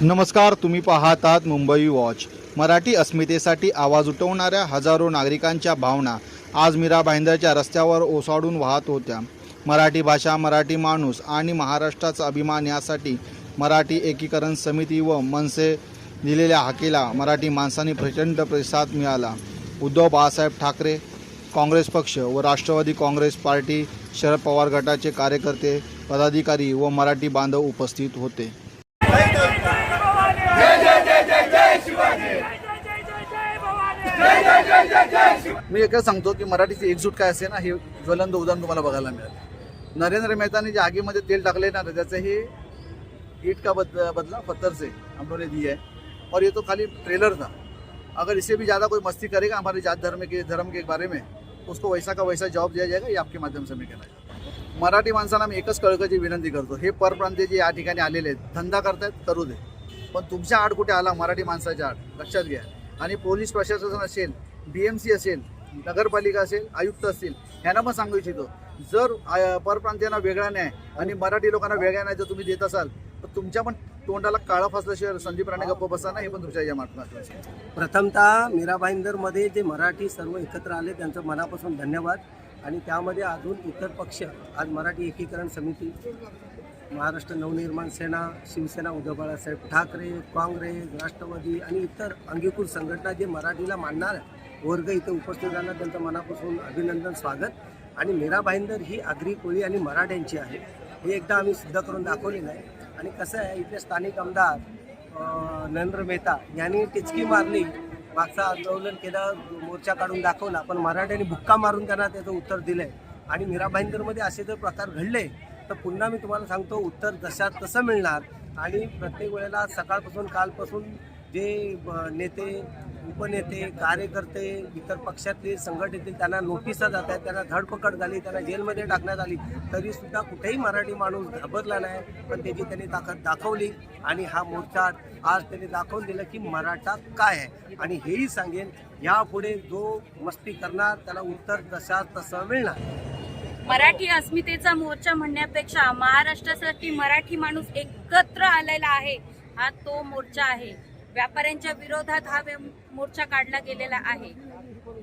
नमस्कार तुम्ही पाहतात मुंबई वॉच. मराठी अस्मितेसाठी आवाज उठवणाऱ्या हजारो नागरिकांच्या भावना आज मीरा भाईंदरच्या रस्त्यावर ओसाडून वाहत होत्या. मराठी भाषा मराठी माणूस आणि महाराष्ट्राचा अभिमान यासाठी मराठी एकीकरण समिती व मनसे दिलेल्या हाकेला मराठी माणसांनी प्रचंड प्रतिसाद मिळाला. उद्धव बाळासाहेब ठाकरे काँग्रेस पक्ष व राष्ट्रवादी काँग्रेस पार्टी शरद पवार गटाचे कार्यकर्ते पदाधिकारी व मराठी बांधव उपस्थित होते. मी एकच सांगतो की मराठीची एकजूट काय असेल ना हे ज्वलंत उदाहरण तुम्हाला बघायला मिळेल. नरेंद्र मेहतानी जे आगीमध्ये तेल टाकले ना त्याचं हे ईट का बद, बदला? पत्थर से हम दिया है और ये तो खाली ट्रेलर था. अगर इससे भी ज़्यादा कोई मस्ती करेगा हमारे जात धर्म के धर्म के बारे में उसको वैसा का वैसा जॉब दिया जाएगा ये आपके माध्यम से मी केला मराठी माणसांना मी एकच कळकची विनंती करतो. हे परप्रांतीय जे या ठिकाणी आलेले आहेत धंदा करतायत करू दे. पण तुमच्या आड कुठे आला? मराठी माणसाच्या आड. लक्षात घ्या. आणि पोलीस प्रशासन असेल बी एम सी असेल नगरपालिका असेल आयुक्त असतील ह्यांना पण सांगू इच्छितो. जर परप्रांतीयांना वेगळा न्याय आणि मराठी लोकांना वेगळा न्याय जर तुम्ही देत असाल तर तुमच्या पण तोंडाला काळा फसल्याशिवाय संदीप राणे गप्प बसा ना हे पण तुमच्या या माध्यमातून प्रथमतः मीरा भाईंदरमध्ये जे मराठी सर्व एकत्र आले त्यांचं मनापासून धन्यवाद. आणि त्यामध्ये अजून इतर पक्ष आज मराठी एकीकरण समिती महाराष्ट्र नवनिर्माण सेना शिवसेना उद्धव बाळासाहेब ठाकरे काँग्रेस राष्ट्रवादी आणि इतर अंगीकृत संघटना जे मराठीला मानणार वर्ग इथे उपस्थित राहणार त्यांचं मनापासून अभिनंदन स्वागत. आणि मीरा भाईंदर ही आगरी कोळी आणि मराठ्यांची आहे. हे एकदा आम्ही सिद्ध करून दाखवलेलं आहे. आणि कसं आहे इथले स्थानिक आमदार नरेंद्र मेहता यांनी टिचकी मारली. मागचा आंदोलन केलं मोर्चा काढून दाखवला पण मराठ्यांनी भुक्का मारून त्यांना त्याचं उत्तर दिलंय. आणि मीरा भाईंदरमध्ये असे जर प्रकार घडले तर पुन्हा मी तुम्हाला सांगतो उत्तर जशा तसं मिळणार. आणि प्रत्येक वेळेला सकाळपासून कालपासून जे नेते उपनेते कार्यकर्ते इतर पक्षातले संघटनेतील त्यांना नोटिसा जात आहेत त्यांना धडपकड झाली त्यांना जेलमध्ये टाकण्यात आली तरी सुद्धा कुठेही मराठी माणूस घाबरला नाही. पण त्याची त्यांनी ताकद दाखवली आणि हा मोर्चा आज त्यांनी दाखवून दिलं की मराठा काय आहे. आणि हेही सांगेन यापुढे जो मस्ती करणार त्याला उत्तर तशा तसं मिळणार. मराठी अस्मितेचा मोर्चा म्हणण्यापेक्षा महाराष्ट्रासाठी मराठी माणूस एकत्र आलेला आहे हा तो मोर्चा आहे. व्यापाऱ्यांच्या विरोधात हा मोर्चा काढला गेलेला आहे.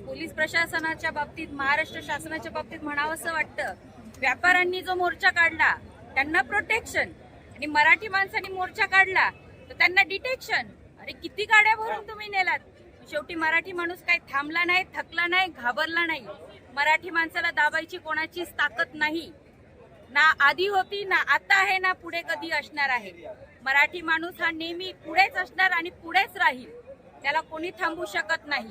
पोलीस प्रशासनाच्या बाबतीत महाराष्ट्र शासनाच्या बाबतीत म्हणावंसं वाटतं व्यापाऱ्यांनी जो मोर्चा काढला त्यांना प्रोटेक्शन आणि मराठी माणसांनी मोर्चा काढला तर त्यांना डिटेक्शन अरे किती गाड्या भरून तुम्ही नेलात? शेवटी मराठी माणूस काही थांबला नाही थकला नाही घाबरला नाही? मराठी माणसाला दाबायची कोणाचीच ताकद नाही. ना आधी होती ना आता आहे ना पुढे कधी असणार आहे. मराठी माणूस हा नेहमी पुढेच असणार आणि पुढेच राहील. त्याला कोणी थांबू शकत नाही.